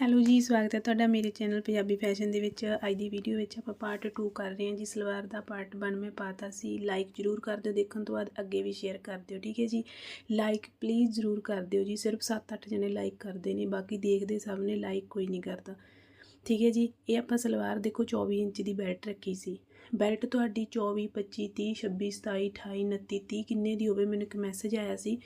Hello ਜੀ, ਸਵਾਗਤ ਹੈ ਤੁਹਾਡਾ ਮੇਰੇ ਚੈਨਲ ਪੰਜਾਬੀ ਫੈਸ਼ਨ ਦੇ ਵਿੱਚ। ਅੱਜ ਦੀ ਵੀਡੀਓ ਵਿੱਚ ਆਪਾਂ ਪਾਰਟ 2 ਕਰ ਰਹੇ ਹਾਂ ਜੀ। ਸਲਵਾਰ ਦਾ ਪਾਰਟ 1 ਮੈਂ ਪਾਤਾ ਸੀ। ਲਾਈਕ ਜਰੂਰ ਕਰ ਦਿਓ, ਦੇਖਣ ਤੋਂ ਬਾਅਦ ਅੱਗੇ ਵੀ ਸ਼ੇਅਰ ਕਰ ਦਿਓ, ਠੀਕ ਹੈ ਜੀ? ਲਾਈਕ ਪਲੀਜ਼ ਜਰੂਰ ਕਰ ਦਿਓ ਜੀ। ਸਿਰਫ 7-8 ਜਣੇ ਲਾਈਕ ਕਰਦੇ ਨੇ, ਬਾਕੀ ਦੇਖਦੇ ਸਭ ਨੇ ਲਾਈਕ ਕੋਈ ਨਹੀਂ ਕਰਦਾ। ਠੀਕ ਹੈ ਜੀ? ਇਹ ਆਪਾਂ ਸਲਵਾਰ ਦੇਖੋ 24 ਇੰਚ ਦੀ ਬੈਲਟ ਰੱਖੀ ਸੀ। ਬੈਲਟ ਤੁਹਾਡੀ 24 25 30 26 27 28 29 30 ਕਿੰਨੇ ਦੀ ਹੋਵੇ? ਮੈਨੂੰ ਇੱਕ ਮੈਸੇਜ ਆਇਆ ਸੀ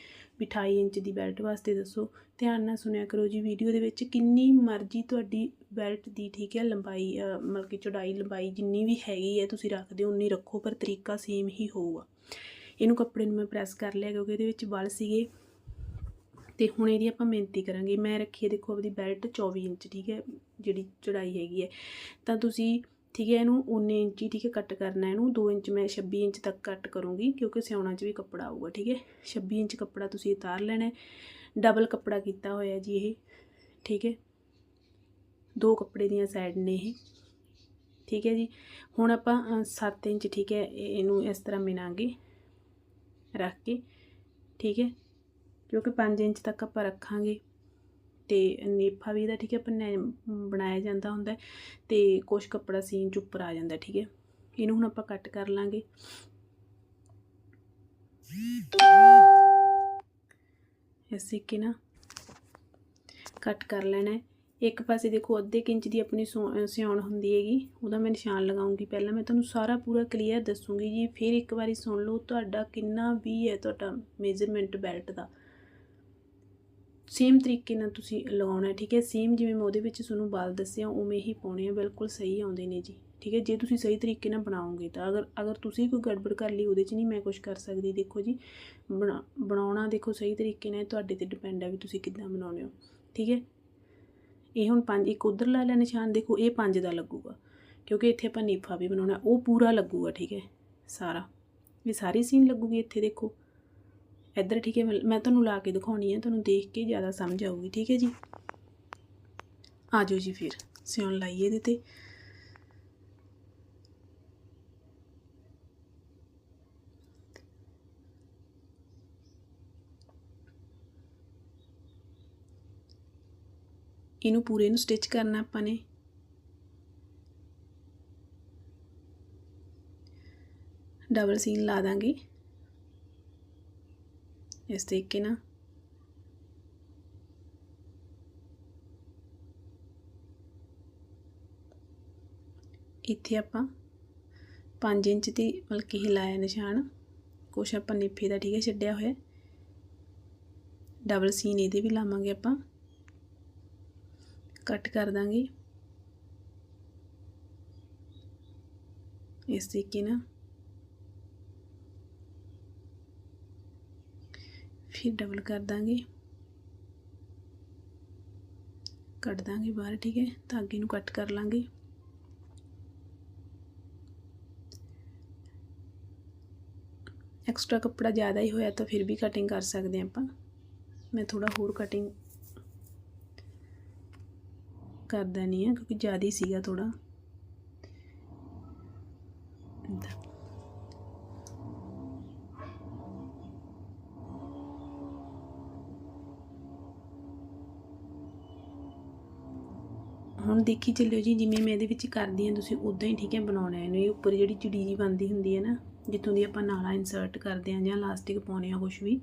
ਵੀ 28 ਇੰਚ ਦੀ ਬੈਲਟ ਵਾਸਤੇ ਦੱਸੋ। ਧਿਆਨ ਨਾਲ ਸੁਣਿਆ ਕਰੋ ਜੀ ਵੀਡੀਓ ਦੇ ਵਿੱਚ ਕਿੰਨੀ ਮਰਜ਼ੀ ਤੁਹਾਡੀ ਬੈਲਟ ਦੀ ਠੀਕ ਹੈ, ਲੰਬਾਈ ਮਤਲਬ ਕਿ ਚੌੜਾਈ, ਲੰਬਾਈ ਜਿੰਨੀ ਵੀ ਹੈਗੀ ਹੈ ਤੁਸੀਂ ਰੱਖਦੇ ਹੋ ਉਨੀ ਰੱਖੋ, ਪਰ ਤਰੀਕਾ ਸੇਮ ਹੀ ਹੋਊਗਾ। ਇਹਨੂੰ ਕੱਪੜੇ ਨੂੰ ਮੈਂ ਪ੍ਰੈਸ ਕਰ ਲਿਆ ਕਿਉਂਕਿ ਇਹਦੇ ਵਿੱਚ ਵਲ ਸੀਗੇ। ਤੇ ਹੁਣ ਇਹਦੀ ਆਪਾਂ ਮਿਹਨਤੀ ਕਰਾਂਗੇ। ਮੈਂ ਰੱਖੀ ਹੈ ਦੇਖੋ ਆਪਣੀ ਬੈਲਟ 24 ਇੰਚ, ਠੀਕ ਹੈ, ਜਿਹੜੀ ਚੌੜਾਈ ਹੈਗੀ ਹੈ। ਤਾਂ ਤੁਸੀਂ ਠੀਕ ਹੈ, ਇਹਨੂੰ 19 ਇੰਚ ਹੀ ਠੀਕ ਹੈ ਕੱਟ ਕਰਨਾ ਇਹਨੂੰ। 2 ਇੰਚ ਮੈਂ 26 ਇੰਚ ਤੱਕ ਕੱਟ ਕਰੂੰਗੀ ਕਿਉਂਕਿ ਸਿਆਉਣਾ 'ਚ ਵੀ ਕੱਪੜਾ ਆਊਗਾ, ਠੀਕ ਹੈ। 26 ਇੰਚ ਕੱਪੜਾ ਤੁਸੀਂ ਉਤਾਰ ਲੈਣਾ ਡਬਲ ਕੱਪੜਾ ਕੀਤਾ ਹੋਇਆ ਜੀ ਇਹ, ਠੀਕ ਹੈ। ਦੋ ਕੱਪੜੇ ਦੀਆਂ ਸਾਈਡ ਨੇ ਇਹ, ਠੀਕ ਹੈ ਜੀ। ਹੁਣ ਆਪਾਂ 7 ਇੰਚ, ਠੀਕ ਹੈ ਇਹਨੂੰ ਇਸ ਤਰ੍ਹਾਂ ਮਿਨਾਂਗੇ ਰੱਖ ਕੇ, ਠੀਕ ਹੈ। ਕਿਉਂਕਿ 5 ਇੰਚ ਤੱਕ ਆਪਾਂ ਰੱਖਾਂਗੇ। ਤੇ ਨੇਫਾ ਵੀ ਇਹਦਾ ਠੀਕ ਹੈ ਬਣਾ- ਬਣਾਇਆ ਜਾਂਦਾ ਹੁੰਦਾ ਹੈ ਤੇ ਕੁਛ ਕੱਪੜਾ ਸੀਨ ਚ ਉੱਪਰ ਆ ਜਾਂਦਾ ਠੀਕ ਹੈ। ਇਹਨੂੰ ਹੁਣ ਆਪਾਂ ਕੱਟ ਕਰ ਲਾਂਗੇ। ਇਸ ਤਰੀਕੇ ਨਾਲ ਕੱਟ ਕਰ ਲੈਣਾ ਇੱਕ ਪਾਸੇ ਦੇਖੋ ਅੱਧੇ ਕੁ ਇੰਚ ਦੀ ਆਪਣੀ ਸੋ- ਅ, ਸਿਉਣ ਹੁੰਦੀ ਹੈਗੀ ਉਹਦਾ ਮੈਂ ਨਿਸ਼ਾਨ ਲਗਾਉਂਗੀ ਪਹਿਲਾਂ ਮੈਂ ਤੁਹਾਨੂੰ ਸਾਰਾ ਪੂਰਾ ਕਲੀਅਰ ਦੱਸੂਗੀ ਜੀ ਫਿਰ ਇੱਕ ਵਾਰੀ ਸੁਣ ਲਓ ਤੁਹਾਡਾ ਕਿੰਨਾ ਵੀ ਹੈ ਤੁਹਾਡਾ ਮੇਜ਼ਰਮੈਂਟ ਬੈਲਟ ਦਾ। ਸੇਮ ਤਰੀਕੇ ਨਾਲ ਤੁਸੀਂ ਲਗਾਉਣਾ ਠੀਕ ਹੈ? ਸੇਮ ਜਿਵੇਂ ਮੈਂ ਉਹਦੇ ਵਿੱਚ ਤੁਹਾਨੂੰ ਬਾਲ ਦੱਸਿਆ, ਉਵੇਂ ਹੀ ਪਾਉਣੇ ਆ, ਬਿਲਕੁਲ ਸਹੀ ਆਉਂਦੇ ਨੇ ਜੀ, ਠੀਕ ਹੈ? ਜੇ ਤੁਸੀਂ ਸਹੀ ਤਰੀਕੇ ਨਾਲ ਬਣਾਓਗੇ ਤਾਂ, ਅਗਰ ਅਗਰ ਤੁਸੀਂ ਕੋਈ ਗੜਬੜ ਕਰ ਲਈ ਉਹਦੇ 'ਚ ਨਹੀਂ ਮੈਂ ਕੁਝ ਕਰ ਸਕਦੀ, ਦੇਖੋ ਜੀ, ਬਣਾ, ਬਣਾਉਣਾ ਦੇਖੋ ਸਹੀ ਤਰੀਕੇ ਨਾਲ, ਤੁਹਾਡੇ ਤੇ ਡਿਪੈਂਡ ਹੈ ਵੀ ਤੁਸੀਂ ਕਿੱਦਾਂ ਬਣਾਉਣੇ ਹੋ, ਠੀਕ ਹੈ? ਇਹ ਹੁਣ ਪੰਜ, ਇੱਕ ਉਧਰ ਲਾ ਲਿਆ ਨਿਸ਼ਾਨ, ਦੇਖੋ ਇਹ ਪੰਜ ਦਾ ਲੱਗੂਗਾ, ਕਿਉਂਕਿ ਇੱਥੇ ਆਪਾਂ ਨੀਫਾ ਵੀ ਬਣਾਉਣਾ, ਉਹ ਪੂਰਾ ਲੱਗੂਗਾ, ਠੀਕ ਹੈ? ਸਾਰਾ, ਇਹ ਸਾਰੀ ਸੀਨ ਲੱਗੂਗੀ ਇੱਥੇ, ਦੇਖੋ। ਇੱਧਰ ਠੀਕ ਹੈ, ਮੈਂ ਤੁਹਾਨੂੰ ਲਾ ਕੇ ਦਿਖਾਉਣੀ ਹੈ ਤੁਹਾਨੂੰ ਦੇਖ ਕੇ ਜ਼ਿਆਦਾ ਸਮਝ ਆਊਗੀ, ਠੀਕ ਹੈ ਜੀ? ਆ ਜਾਓ ਜੀ ਫਿਰ, ਸਿਉਣ ਲਾਈਏ ਇਹਦੇ ਤੇ। ਇਹਨੂੰ ਪੂਰੇ ਨੂੰ ਸਟਿਚ ਕਰਨਾ ਆਪਾਂ ਨੇ। ਡਬਲ ਸੀਨ ਲਾ ਦਾਂਗੇ। ਇਸ ਤਰੀਕੇ ਨਾਲ ਇੱਥੇ ਆਪਾਂ 5 ਇੰਚ ਦੀ ਬਲਕਿ ਕਿ ਹਿਲਾਇਆ ਨਿਸ਼ਾਨ ਕੁਛ ਆਪਾਂ ਨਿੱਫੇ ਦਾ ਠੀਕ ਹੈ ਛੱਡਿਆ ਹੋਇਆ ਡਬਲ ਸੀਨ ਇਹਦੇ ਵੀ ਲਾਵਾਂਗੇ ਆਪਾਂ ਕੱਟ ਕਰ ਦਾਂਗੇ ਇਸ ਤਰੀਕੇ ਨਾਲ ਫਿਰ ਡਬਲ ਕਰ ਦਾਂਗੇ। ਕੱਢ ਦਾਂਗੇ ਬਾਹਰ, ਠੀਕ ਹੈ? ਧਾਗੇ ਨੂੰ ਕੱਟ ਕਰ ਲਾਂਗੇ। ਐਕਸਟਰਾ ਕੱਪੜਾ ਜ਼ਿਆਦਾ ਹੀ ਹੋਇਆ ਤਾਂ ਫਿਰ ਵੀ ਕਟਿੰਗ ਕਰ ਸਕਦੇ ਹਾਂ ਆਪਾਂ। ਮੈਂ ਥੋੜਾ ਹੋਰ ਕਟਿੰਗ ਕਰ ਨਹੀਂ ਹੈ ਕਿਉਂਕਿ ਜ਼ਿਆਦਾ ਹੀ ਸੀਗਾ ਥੋੜਾ ਹੁਣ ਦੇਖੀ ਚੱਲਿਓ ਜੀ, ਜਿਵੇਂ ਮੈਂ ਇਹਦੇ ਵਿੱਚ ਕਰਦੀ ਹਾਂ, ਤੁਸੀਂ ਉਦਾਂ ਹੀ ਠੀਕ ਹੈ, ਬਣਾਉਣਾ ਇਹਨੂੰ। ਇਹ ਉੱਪਰ ਜਿਹੜੀ ਚਿੜੀ ਜੀ ਬਣਦੀ ਹੁੰਦੀ ਹੈ ਨਾ, ਜਿੱਥੋਂ ਦੀ ਆਪਾਂ ਨਾਲਾ ਇਨਸਰਟ ਕਰਦੇ ਹਾਂ ਜਾਂ ਲਾਸਟਿਕ ਪਾਉਣੇ ਆ ਕੁਝ ਵੀ।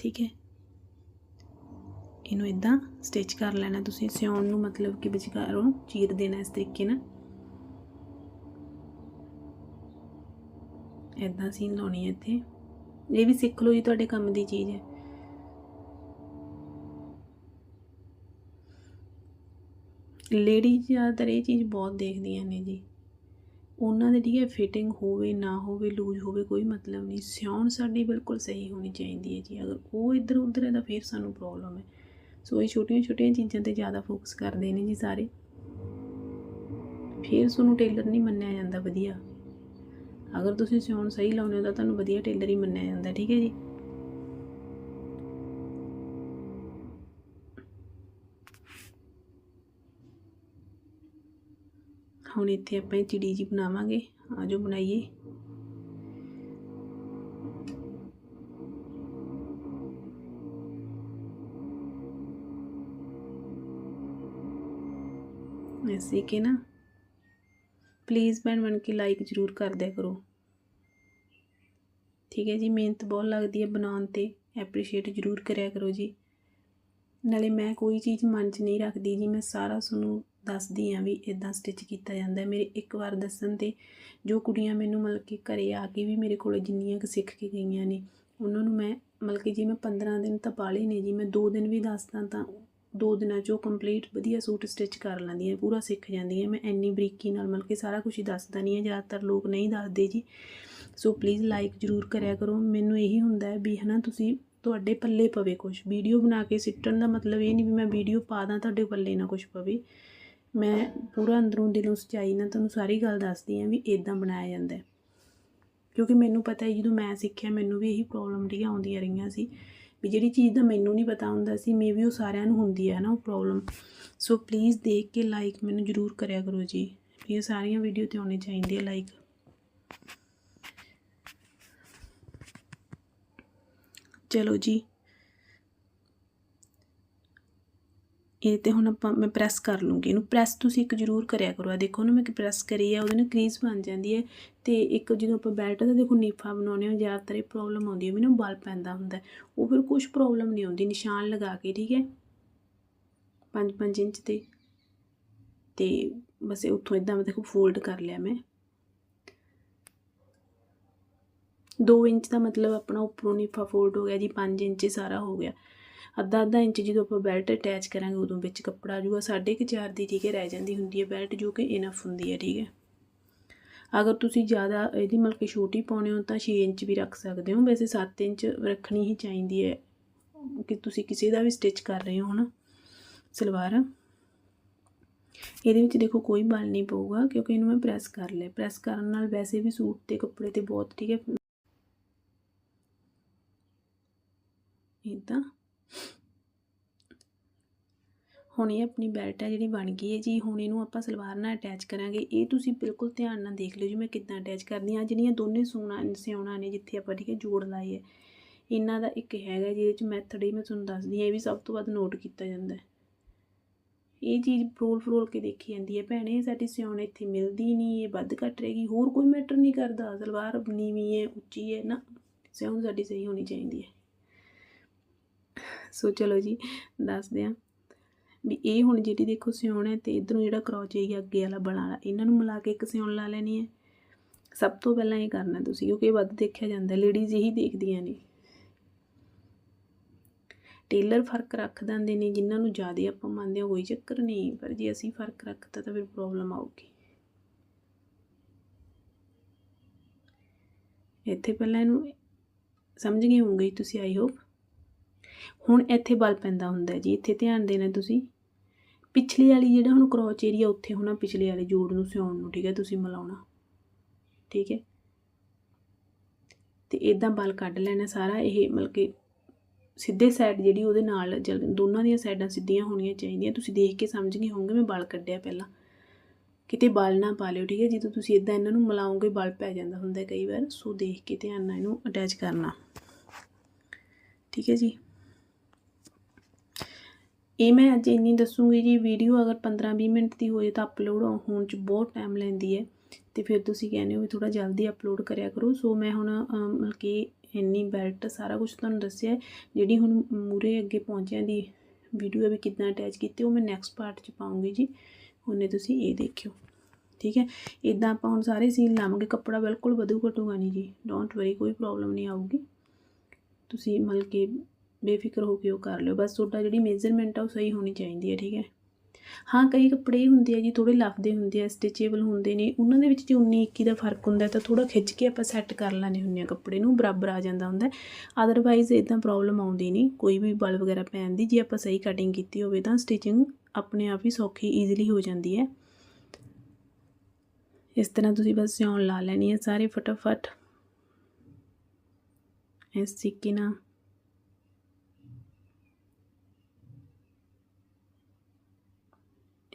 ਠੀਕ ਹੈ। ਇਹਨੂੰ ਇਦਾਂ ਸਟਿਚ ਕਰ ਲੈਣਾ ਤੁਸੀਂ, ਸਿਉਣ ਨੂੰ ਮਤਲਬ ਕਿ ਵਿਚਕਾਰੋਂ ਚੀਰ ਦੇਣਾ ਇਸ ਤਰੀਕੇ ਨਾਲ। ਇਦਾਂ ਸੀਨ ਲਾਉਣੀ ਹੈ ਇੱਥੇ। ਇਹ ਵੀ ਸਿੱਖ ਲਓ ਜੀ, ਤੁਹਾਡੇ ਕੰਮ ਦੀ ਚੀਜ਼ ਹੈ। ਲੇਡੀਜ਼ ਜ਼ਿਆਦਾਤਰ ਇਹ ਚੀਜ਼ ਬਹੁਤ ਦੇਖਦੀਆਂ ਨੇ ਜੀ। ਉਹਨਾਂ ਦੇ ਠੀਕ ਹੈ ਫਿਟਿੰਗ ਹੋਵੇ, ਨਾ ਹੋਵੇ ਲੂਜ਼ ਹੋਵੇ, ਕੋਈ ਮਤਲਬ ਨਹੀਂ। ਸਿਉਣ ਸਾਡੀ ਬਿਲਕੁਲ ਸਹੀ ਹੋਣੀ ਚਾਹੀਦੀ ਹੈ ਜੀ। ਅਗਰ ਉਹ ਇੱਧਰ ਉੱਧਰ ਹੈ ਤਾਂ ਫਿਰ ਸਾਨੂੰ ਪ੍ਰੋਬਲਮ ਹੈ। ਸੋ ਇਹ ਛੋਟੀਆਂ ਛੋਟੀਆਂ ਚੀਜ਼ਾਂ ਤੇ ਜ਼ਿਆਦਾ ਫੋਕਸ ਕਰਦੇ ਨੇ ਜੀ ਸਾਰੇ। ਫਿਰ ਤੁਹਾਨੂੰ ਟੇਲਰ ਨਹੀਂ ਮੰਨਿਆ ਜਾਂਦਾ ਵਧੀਆ। ਅਗਰ ਤੁਸੀਂ ਸਿਉਣ ਸਹੀ ਲਾਉਂਦੇ ਹੋ ਤਾਂ ਤੁਹਾਨੂੰ ਵਧੀਆ ਟੇਲਰ ਹੀ ਮੰਨਿਆ ਜਾਂਦਾ, ਠੀਕ ਹੈ ਜੀ। ਹੁਣ ਇੱਥੇ ਆਪਾਂ ਇਹ ਚਿੜੀ ਜੀ ਬਣਾਵਾਂਗੇ। ਆ ਆਜੋ ਬਣਾਈਏ। ਐਸੇ ਕਿ ਨਾ ਪਲੀਜ਼ ਭੈਣ ਬਣ ਕੇ ਲਾਈਕ ਜ਼ਰੂਰ ਕਰ ਦਿਆ ਕਰੋ। ਠੀਕ ਹੈ ਜੀ, ਮਿਹਨਤ ਬਹੁਤ ਲੱਗਦੀ ਹੈ ਬਣਾਉਣ ਤੇ। ਐਪਰੀਸ਼ੀਏਟ ਜ਼ਰੂਰ ਕਰਿਆ ਕਰੋ ਜੀ। ਨਾਲੇ ਮੈਂ ਕੋਈ ਚੀਜ਼ ਮਨ 'ਚ ਨਹੀਂ ਰੱਖਦੀ ਜੀ, ਮੈਂ ਸਾਰਾ ਤੁਹਾਨੂੰ ਦੱਸਦੀ ਆ ਵੀ ਇਦਾਂ ਸਟਿਚ ਕੀਤਾ ਜਾਂਦਾ ਹੈ। ਮੇਰੇ ਇੱਕ ਵਾਰ ਦੱਸਣ ਤੇ ਜੋ ਕੁੜੀਆਂ ਮੈਨੂੰ ਮਤਲਬ ਕਿ ਘਰੇ ਆ ਕੇ ਵੀ ਮੇਰੇ ਕੋਲ ਜਿੰਨੀਆਂ ਕੁ ਸਿੱਖ ਕੇ ਗਈਆਂ ਨੇ, ਉਹਨਾਂ ਨੂੰ ਮੈਂ ਮਤਲਬ ਕਿ ਜੀ ਮੈਂ 15 ਦਿਨ ਤਾਂ ਪਾਲੇ ਨੇ ਜੀ, ਮੈਂ 2 ਦਿਨ ਵੀ ਦੱਸਦਾ ਤਾਂ ਦੋ ਦਿਨਾਂ 'ਚ ਉਹ ਕੰਪਲੀਟ ਵਧੀਆ ਸੂਟ ਸਟਿਚ ਕਰ ਲੈਂਦੀ ਲੈਂਦੀਆਂ, ਪੂਰਾ ਸਿੱਖ ਜਾਂਦੀ ਹੈ ਮੈਂ ਇੰਨੀ ਬਰੀਕੀ ਨਾਲ ਮਤਲਬ ਕਿ ਸਾਰਾ ਕੁਝ ਹੀ ਦੱਸਦਾ ਨਹੀਂ ਹੈ ਜ਼ਿਆਦਾਤਰ ਲੋਕ ਨਹੀਂ ਦੱਸਦੇ ਜੀ। ਸੋ ਪਲੀਜ਼ ਲਾਈਕ ਜ਼ਰੂਰ ਕਰਿਆ ਕਰੋ। ਮੈਨੂੰ ਇਹੀ ਹੁੰਦਾ ਹੈ ਵੀ ਹਨਾ ਤੁਸੀਂ ਤੁਹਾਡੇ ਪੱਲੇ ਪਵੇ ਕੁਝ ਵੀਡੀਓ ਬਣਾ ਕੇ ਸਿੱਟਣ ਦਾ ਮਤਲਬ ਇਹ ਨਹੀਂ ਵੀ ਮੈਂ ਵੀਡੀਓ ਪਾ ਦਾਂ, ਤੁਹਾਡੇ ਪੱਲੇ ਨਾ ਕੁਝ ਪਵੇ। ਮੈਂ ਪੂਰਾ ਅੰਦਰੋਂ ਦਿਲੋਂ ਸੱਚਾਈ ਨਾਲ ਤੁਹਾਨੂੰ ਸਾਰੀ ਗੱਲ ਦੱਸਦੀ ਹਾਂ ਵੀ ਇਦਾਂ ਬਣਾਇਆ ਜਾਂਦਾ ਕਿਉਂਕਿ ਮੈਨੂੰ ਪਤਾ ਹੈ ਜਦੋਂ ਮੈਂ ਸਿੱਖਿਆ, ਮੈਨੂੰ ਵੀ ਇਹੀ ਪ੍ਰੋਬਲਮ ਜਿਹੜੀਆਂ ਆਉਂਦੀਆਂ ਰਹੀਆਂ ਸੀ ਵੀ ਜਿਹੜੀ ਚੀਜ਼ ਦਾ ਮੈਨੂੰ ਨਹੀਂ ਪਤਾ ਹੁੰਦਾ ਸੀ ਮੇ ਵੀ ਉਹ ਸਾਰਿਆਂ ਨੂੰ ਹੁੰਦੀ ਹੈ ਨਾ ਉਹ ਪ੍ਰੋਬਲਮ ਸੋ ਪਲੀਜ਼ ਦੇਖ ਕੇ ਲਾਈਕ ਮੈਨੂੰ ਜ਼ਰੂਰ ਕਰਿਆ ਕਰੋ ਜੀ। ਇਹ ਸਾਰੀਆਂ ਵੀਡੀਓ ਤੇ ਆਉਣੇ ਚਾਹੀਦੇ ਲਾਈਕ ਚਲੋ ਜੀ। ਇਹ ਤੇ ਹੁਣ ਆਪਾਂ ਮੈਂ ਪ੍ਰੈਸ ਕਰ ਲੂੰਗੀ। ਇਹਨੂੰ ਪ੍ਰੈਸ ਤੁਸੀਂ ਇੱਕ ਜ਼ਰੂਰ ਕਰਿਆ ਕਰੋ। ਆ ਦੇਖੋ ਨਾ ਮੈਂ ਕਿ ਪ੍ਰੈਸ ਕਰੀ ਆ, ਉਹਦੇ ਨਾਲ ਕਰੀਜ਼ ਬਣ ਜਾਂਦੀ ਹੈ ਤੇ ਇੱਕ ਜਦੋਂ ਆਪਾਂ ਬੈਲਟ ਦਾ ਦੇਖੋ ਨੀਫਾ ਬਣਾਉਨੇ ਹੋ, ਜ਼ਿਆਦਾਤਰ ਇਹ ਪ੍ਰੋਬਲਮ ਆਉਂਦੀ ਹੈ, ਮੈਨੂੰ ਬਲ ਪੈਂਦਾ ਹੁੰਦਾ ਉਹ ਫਿਰ ਕੁਝ ਪ੍ਰੋਬਲਮ ਨਹੀਂ ਆਉਂਦੀ, ਨਿਸ਼ਾਨ ਲਗਾ ਕੇ, ਠੀਕ ਹੈ? 5-5 ਇੰਚ ਤੇ। ਤੇ ਬਸ ਇਹ ਉੱਥੋਂ ਇਦਾਂ ਮੈਂ ਦੇਖੋ ਫੋਲਡ ਕਰ ਲਿਆ ਮੈਂ। 2 ਇੰਚ ਦਾ ਮਤਲਬ ਆਪਣਾ ਉੱਪਰੋਂ ਨੀਫਾ ਫੋਲਡ ਹੋ ਗਿਆ ਜੀ 5 ਇੰਚ ਸਾਰਾ ਹੋ ਗਿਆ। ਅੱਧਾ ਅੱਧਾ ਇੰਚ ਜਦੋਂ ਆਪਾਂ ਬੈਲਟ ਅਟੈਚ ਕਰਾਂਗੇ ਉਦੋਂ ਵਿੱਚ ਕੱਪੜਾ ਆ ਜਾਊਗਾ, ਸਾਢੇ ਕੁ ਚਾਰ ਦੀ ਠੀਕ ਹੈ, ਰਹਿ ਜਾਂਦੀ ਹੁੰਦੀ ਹੈ ਬੈਲਟ ਜੋ ਕਿ ਇਨਫ ਹੁੰਦੀ ਹੈ, ਠੀਕ ਹੈ। ਅਗਰ ਤੁਸੀਂ ਜ਼ਿਆਦਾ ਇਹਦੀ ਮਤਲਬ ਕਿ ਛੋਟੀ ਪਾਉਣੇ ਹੋ ਤਾਂ 6 ਇੰਚ ਵੀ ਰੱਖ ਸਕਦੇ ਹੋ। ਵੈਸੇ 7 ਇੰਚ ਰੱਖਣੀ ਹੀ ਚਾਹੀਦੀ ਹੈ ਕਿ ਤੁਸੀਂ ਕਿਸੇ ਦਾ ਵੀ ਸਟਿਚ ਕਰ ਰਹੇ ਹੋ, ਹਨਾ? ਸਲਵਾਰ। ਇਹਦੇ ਵਿੱਚ ਦੇਖੋ ਕੋਈ ਬਲ ਨਹੀਂ ਪਊਗਾ ਕਿਉਂਕਿ ਇਹਨੂੰ ਮੈਂ ਪ੍ਰੈਸ ਕਰ ਲਿਆ। ਪ੍ਰੈਸ ਕਰਨ ਨਾਲ ਵੈਸੇ ਵੀ ਸੂਟ ਤੇ ਕੱਪੜੇ ਤੇ ਬਹੁਤ, ਠੀਕ ਹੈ। ਇਦਾਂ ਹੁਣ ਇਹ ਆਪਣੀ ਬੈਲਟ ਹੈ ਜਿਹੜੀ ਬਣ ਗਈ ਹੈ ਜੀ, ਹੁਣ ਇਹਨੂੰ ਆਪਾਂ ਸਲਵਾਰ ਨਾਲ ਅਟੈਚ ਕਰਾਂਗੇ। ਇਹ ਤੁਸੀਂ ਬਿਲਕੁਲ ਧਿਆਨ ਨਾਲ ਦੇਖ ਲਿਓ ਜੀ, ਮੈਂ ਕਿੱਦਾਂ ਅਟੈਚ ਕਰਦੀ ਹਾਂ। ਜਿਹੜੀਆਂ ਦੋਨੇ ਸੋਨਾ, ਸਿਉਣਾ ਨੇ ਜਿੱਥੇ ਆਪਾਂ ਠੀਕ ਹੈ ਜੋੜ ਲਾਏ ਹੈ। ਇਹਨਾਂ ਦਾ ਇੱਕ ਹੈਗਾ ਜਿਹਦੇ 'ਚ ਮੈਥਡ ਹੀ ਮੈਂ ਤੁਹਾਨੂੰ ਦੱਸਦੀ ਹਾਂ, ਇਹ ਵੀ ਸਭ ਤੋਂ ਵੱਧ ਨੋਟ ਕੀਤਾ ਜਾਂਦਾ ਹੈ। ਇਹ ਚੀਜ਼ ਫਰੋਲ ਫਰੋਲ ਕੇ ਦੇਖੀ ਜਾਂਦੀ ਹੈ, ਭੈਣੇ, ਸਾਡੀ ਸਿਉਣ ਇੱਥੇ ਮਿਲਦੀ ਨਹੀਂ, ਇਹ ਵੱਧ ਘੱਟ ਰਹੇਗੀ। ਹੋਰ ਕੋਈ ਮੈਟਰ ਨਹੀਂ ਕਰਦਾ, ਸਲਵਾਰ ਨੀਵੀਂ ਹੈ, ਉੱਚੀ ਹੈ, ਨਾ, ਸਿਉਣ ਸਾਡੀ ਸਹੀ ਹੋਣੀ ਚਾਹੀਦੀ ਹੈ। ਸੋ ਚਲੋ ਜੀ, ਦੱਸਦੇ ਹਾਂ। ਵੀ ਇਹ ਹੁਣ ਜਿਹੜੀ ਦੇਖੋ ਸਿਉਣ ਹੈ ਤੇ ਇਧਰੋਂ ਜਿਹੜਾ ਕਰੋਚ ਹੈ ਅੱਗੇ ਵਾਲਾ ਬਣਾ ਵਾਲਾ ਇਹਨਾਂ ਨੂੰ ਮਿਲਾ ਕੇ ਇੱਕ ਸਿਉਣ ਲਾ ਲੈਣੀ ਹੈ। ਸਭ ਤੋਂ ਪਹਿਲਾਂ ਇਹ ਕਰਨਾ ਤੁਸੀਂ, ਕਿਉਂਕਿ ਵੱਧ ਦੇਖਿਆ ਜਾਂਦਾ ਲੇਡੀਜ਼ ਇਹੀ ਦੇਖਦੀਆਂ ਨੇ। ਟੇਲਰ ਫ਼ਰਕ ਰੱਖ ਦਿੰਦੇ ਨੇ, ਜਿਨ੍ਹਾਂ ਨੂੰ ਜ਼ਿਆਦਾ ਆਪਾਂ ਮੰਨਦੇ ਹਾਂ, ਕੋਈ ਚੱਕਰ ਨਹੀਂ। ਪਰ ਜੇ ਅਸੀਂ ਫ਼ਰਕ ਰੱਖਤਾ ਤਾਂ ਫਿਰ ਪ੍ਰੋਬਲਮ ਆਊਗੀ। ਇੱਥੇ ਪਹਿਲਾਂ ਇਹਨੂੰ ਸਮਝ ਗਏ ਹੋਵੋਗੇ ਤੁਸੀਂ ਆਈ ਹੋਪ ਹੁਣ ਇੱਥੇ ਬਲ ਪੈਂਦਾ ਹੁੰਦਾ ਜੀ, ਇੱਥੇ ਧਿਆਨ ਦੇਣਾ ਤੁਸੀਂ। ਪਿਛਲੀ ਵਾਲੀ ਜਿਹੜਾ ਹੁਣ ਕਰੋਚ ਏਰੀਆ ਉੱਥੇ ਹੋਣਾ, ਪਿਛਲੇ ਵਾਲੇ ਜੋੜ ਨੂੰ ਸਿਉਣ ਨੂੰ, ਠੀਕ ਹੈ, ਤੁਸੀਂ ਮਿਲਾਉਣਾ। ਠੀਕ ਹੈ। ਤੇ ਇਦਾਂ ਬਲ ਕੱਢ ਲੈਣਾ ਸਾਰਾ, ਇਹ ਮਤਲਬ ਕਿ ਸਿੱਧੇ ਸਾਈਡ ਜਿਹੜੀ ਉਹਦੇ ਨਾਲ ਦੋਨਾਂ ਦੀਆਂ ਸਾਈਡਾਂ ਸਿੱਧੀਆਂ ਹੋਣੀਆਂ ਚਾਹੀਦੀਆਂ। ਤੁਸੀਂ ਦੇਖ ਕੇ ਸਮਝ ਗਏ ਹੋਵੋਗੇ, ਮੈਂ ਬਲ ਕੱਢਿਆ ਪਹਿਲਾਂ। ਕਿਤੇ ਬਲ ਨਾ ਪਾ ਲਿਓ, ਠੀਕ ਹੈ, ਜਦੋਂ ਤੁਸੀਂ ਇਦਾਂ ਇਹਨਾਂ ਨੂੰ ਮਿਲਾਓਗੇ, ਬਲ ਪੈ ਜਾਂਦਾ ਹੁੰਦਾ ਕਈ ਵਾਰ। ਸੋ ਦੇਖ ਕੇ ਧਿਆਨ ਨਾਲ ਇਹਨੂੰ ਅਟੈਚ ਕਰਨਾ। ਠੀਕ ਹੈ ਜੀ। ਇਹ ਮੈਂ ਅੱਜ ਇੰਨੀ ਦੱਸੂਗੀ ਜੀ ਵੀਡੀਓ ਅਗਰ 15-20 ਮਿੰਟ ਦੀ ਹੋਏ ਤਾਂ ਅਪਲੋਡ ਹੋਣ 'ਚ ਬਹੁਤ ਟਾਈਮ ਲੈਂਦੀ ਹੈ ਤੇ ਫਿਰ ਤੁਸੀਂ ਕਹਿੰਦੇ ਹੋ ਵੀ ਥੋੜਾ ਜਲਦੀ ਅਪਲੋਡ ਕਰਿਆ ਕਰੋ। ਸੋ ਮੈਂ ਹੁਣ ਮਤਲਬ ਕਿ ਇੰਨੀ ਬੈਲਟ ਸਾਰਾ ਕੁਝ ਤੁਹਾਨੂੰ ਦੱਸਿਆ ਜਿਹੜੀ ਹੁਣ ਮੂਰੇ ਅੱਗੇ ਪਹੁੰਚਿਆਂ ਦੀ ਵੀਡੀਓ ਵੀ ਕਿੱਦਾਂ ਅਟੈਚ ਕੀਤੀ, ਉਹ ਮੈਂ ਨੈਕਸਟ ਪਾਰਟ 'ਚ ਪਾਉਂਗੀ ਜੀ। ਉਹਨੇ ਤੁਸੀਂ ਇਹ ਦੇਖਿਓ, ਠੀਕ ਹੈ? ਇਦਾਂ ਆਪਾਂ ਹੁਣ ਸਾਰੇ ਸੀਨ ਲਾਵਾਂਗੇ, ਕੱਪੜਾ ਬਿਲਕੁਲ ਵਧੂ ਘਟੂਗਾ ਨਹੀਂ ਜੀ ਡੋਂਟ ਵਰੀ ਕੋਈ ਪ੍ਰੋਬਲਮ ਨਹੀਂ ਆਊਗੀ। ਤੁਸੀਂ ਮਤਲਬ ਕਿ ਬੇਫਿਕਰ ਹੋ ਕੇ ਉਹ ਕਰ ਲਿਓ। ਬਸ ਤੁਹਾਡਾ ਜਿਹੜੀ ਮੇਜ਼ਰਮੈਂਟ ਆ ਉਹ ਸਹੀ ਹੋਣੀ ਚਾਹੀਦੀ ਹੈ, ਠੀਕ ਹੈ? ਹਾਂ, ਕਈ ਕੱਪੜੇ ਹੁੰਦੇ ਆ ਜੀ ਥੋੜੇ ਲੱਫਦੇ ਹੁੰਦੇ ਆ ਸਟਿਚੇਬਲ ਹੁੰਦੇ ਨੇ। ਉਹਨਾਂ ਦੇ ਵਿੱਚ ਜੇ 19 21 ਦਾ ਫ਼ਰਕ ਹੁੰਦਾ ਤਾਂ ਥੋੜਾ ਖਿੱਚ ਕੇ ਆਪਾਂ ਸੈੱਟ ਕਰ ਲੈਣੇ ਹੁੰਦੇ ਆ ਕੱਪੜੇ ਨੂੰ, ਬਰਾਬਰ ਆ ਜਾਂਦਾ ਹੁੰਦਾ ਅਦਰਵਾਈਜ਼ ਇਦਾਂ ਪ੍ਰੋਬਲਮ ਆਉਂਦੀ ਨਹੀਂ, ਕੋਈ ਵੀ ਬਲ ਵਗੈਰਾ ਪੈਣ ਦੀ। ਜੇ ਆਪਾਂ ਸਹੀ ਕਟਿੰਗ ਕੀਤੀ ਹੋਵੇ ਤਾਂ ਸਟਿਚਿੰਗ ਆਪਣੇ ਆਪ ਹੀ ਸੌਖੀ ਈਜ਼ੀਲੀ ਹੋ ਜਾਂਦੀ ਹੈ। ਇਸ ਤਰ੍ਹਾਂ ਤੁਸੀਂ ਬਸ ਸਿਉਣ ਲਾ ਲੈਣੀ ਹੈ, ਸਾਰੇ ਫਟਾਫਟ। ਇਸ ਤਰੀਕੇ ਨਾਲ।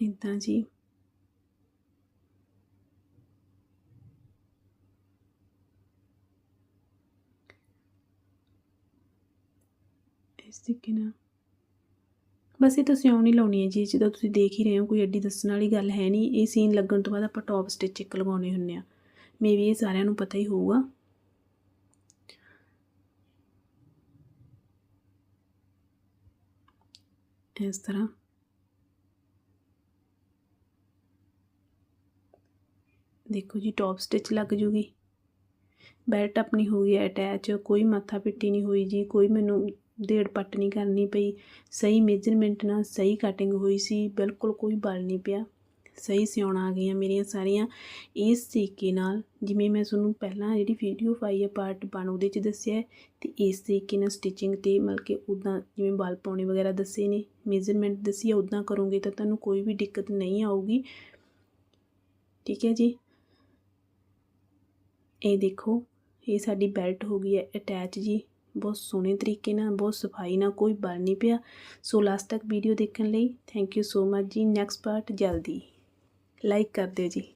ਇੱਦਾਂ ਜੀ? ਇਸ ਤਰੀਕੇ ਨਾਲ। ਬਸ ਇਹ ਤਾਂ ਸਿਉਣ ਹੀ ਲਾਉਣੀ ਹੈ ਜੀ, ਜਿੱਦਾਂ ਤੁਸੀਂ ਦੇਖ ਹੀ ਰਹੇ ਹੋ, ਕੋਈ ਐਡੀ ਦੱਸਣ ਵਾਲੀ ਗੱਲ ਹੈ ਨਹੀਂ। ਇਹ ਸੀਨ ਲੱਗਣ ਤੋਂ ਬਾਅਦ ਆਪਾਂ ਟੌਪ ਸਟਿਚ ਇੱਕ ਲਗਾਉਣੇ ਹੁੰਨੇ ਆ ਮੇਬੀ ਇਹ ਸਾਰਿਆਂ ਨੂੰ ਪਤਾ ਹੀ ਹੋਊਗਾ। ਇਸ ਤਰ੍ਹਾਂ। ਦੇਖੋ ਜੀ ਟੌਪ ਸਟਿਚ ਲੱਗ ਜੂਗੀ। ਬੈਲਟ ਆਪਣੀ ਹੋ ਗਈ ਅਟੈਚ ਕੋਈ ਮਾਥਾ ਪਿੱਟੀ ਨਹੀਂ ਹੋਈ ਜੀ, ਕੋਈ ਮੈਨੂੰ ਡੇਢ ਪੱਟ ਨਹੀਂ ਕਰਨੀ ਪਈ। ਸਹੀ ਮੇਜਰਮੈਂਟ ਨਾਲ ਸਹੀ ਕਟਿੰਗ ਹੋਈ ਸੀ, ਬਿਲਕੁਲ ਕੋਈ ਬਲ ਨਹੀਂ ਪਿਆ। ਸਹੀ ਸਿਉਣਾ ਆ ਗਈਆਂ ਮੇਰੀਆਂ ਸਾਰੀਆਂ। ਇਸ ਤਰੀਕੇ ਨਾਲ ਜਿਵੇਂ ਮੈਂ ਤੁਹਾਨੂੰ ਪਹਿਲਾਂ ਜਿਹੜੀ ਵੀਡੀਓ ਪਾਈ ਹੈ ਪਾਰਟ 1 ਉਹਦੇ 'ਚ ਦੱਸਿਆ ਹੈ, ਤੇ ਇਸ ਤਰੀਕੇ ਨਾਲ ਸਟਿਚਿੰਗ ਤੇ ਮਤਲਬ ਕਿ ਉਦਾਂ ਜਿਵੇਂ ਬਲ ਪਾਉਣੇ ਵਗੈਰਾ ਦੱਸੇ ਨੇ ਮੇਜਰਮੈਂਟ ਦੱਸੀ ਹੈ ਉਦਾਂ ਕਰੋਗੇ ਤਾਂ ਤੁਹਾਨੂੰ ਕੋਈ ਵੀ ਦਿੱਕਤ ਨਹੀਂ ਆਊਗੀ। ਠੀਕ ਹੈ ਜੀ? ਇਹ ਦੇਖੋ, ਇਹ ਸਾਡੀ ਬੈਲਟ ਹੋ ਗਈ ਹੈ ਅਟੈਚ ਜੀ। ਬਹੁਤ ਸੋਹਣੇ ਤਰੀਕੇ ਨਾਲ, ਬਹੁਤ ਸਫ਼ਾਈ ਨਾਲ, ਕੋਈ ਬਲ ਨਹੀਂ ਪਿਆ। ਸੋ ਲਾਸਟ ਤੱਕ ਵੀਡੀਓ ਦੇਖਣ ਲਈ thank you so much ji. Next part ਜਲਦੀ। ਲਾਈਕ ਕਰ ਦਿਓ ਜੀ।